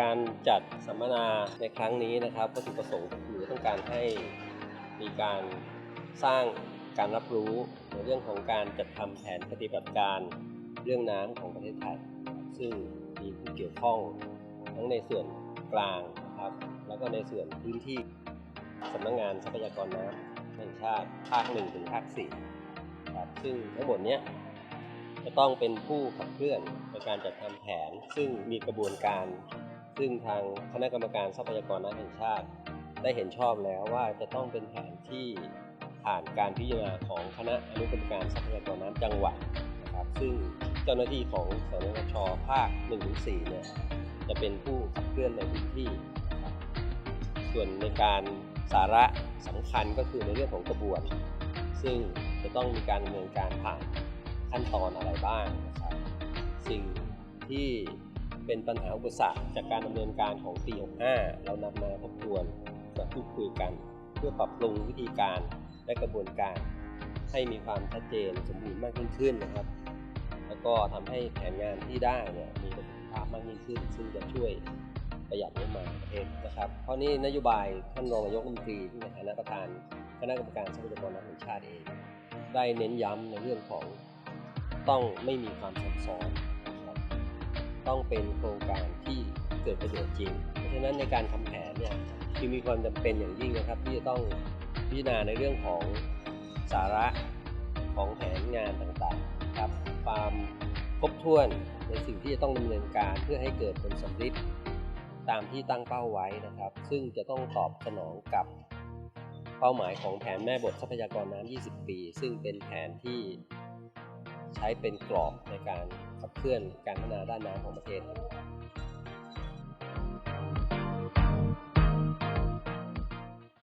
การจัดสัมมนาในครั้งนี้นะครับวัตถุประสงค์คือต้องการให้มีการสร้างการรับรู้ในเรื่องของการจัดทำแผนปฏิบัติการเรื่องน้ำของประเทศไทย ซึ่งมีผู้เกี่ยวข้องทั้งในส่วนกลางนะครับ แล้วก็ในส่วนพื้นที่สำนักงานทรัพยากรน้ำแห่งชาติภาคหนึ่งถึงภาคสี่ครับซึ่งทั้งหมดเนี้ยจะต้องเป็นผู้ขับเคลื่อนในการจัดทำแผน ซึ่งมีกระบวนการ ซึ่งทางคณะกรรมการทรัพยากรน้ำแห่งชาติ ได้เห็นชอบแล้วว่าจะต้องเป็นแผนที่ผ่านการพิจารณาของคณะอนุกรรมการทรัพยากรน้ำจังหวัดนะครับซึ่งเจ้าหน้าที่ของสนชภาค1-4เนี่ยจะเป็นผู้ขับเคลื่อนในพื้นที่ ส่วนในการสาระสำคัญก็คือในเรื่องของกระบวน ซึ่งจะต้องมีการดำเนินการผ่านขั้นตอนอะไรบ้างนะครับสิ่งที่ เป็นปัญหาอุปสรรคจากการดำเนินการของปี 65 เรานำมาทบทวนมาพูดคุยกัน เพื่อปรับปรุงวิธีการและกระบวนการ ให้มีความชัดเจนสมบูรณ์มากยิ่งขึ้นนะครับ แล้วก็ทำให้แผนงานที่ได้เนี่ยมีประสิทธิภาพมากยิ่งขึ้น ซึ่งจะช่วยประหยัดงบประมาณประเทศนะครับ เพราะนี่นโยบายท่านรองนายกรัฐมนตรีที่ในฐานะประธานคณะกรรมการทรัพยากรน้ำแห่งชาติเอง ได้เน้นย้ำในเรื่องของต้องไม่มีความซับซ้อน ต้องเป็นโครงการที่เกิดประโยชน์จริง เพราะฉะนั้นในการทำแผนเนี่ยจึงมีความจำเป็นอย่างยิ่งนะครับ ที่จะต้องพิจารณาในเรื่องของสาระของแผนงานต่างๆครับความครบถ้วนในสิ่งที่จะต้องดำเนินการเพื่อให้เกิดผลสำลิดตามที่ตั้งเป้าไว้นะครับ ซึ่งจะต้องตอบสนองกับเป้าหมายของแผนแม่บททรัพยากรน้ำ 20 ปี ซึ่งเป็นแผนที่ใช้เป็นกรอบในการขับ ลื่อนการพัฒนาด้านน้ำของประเทศ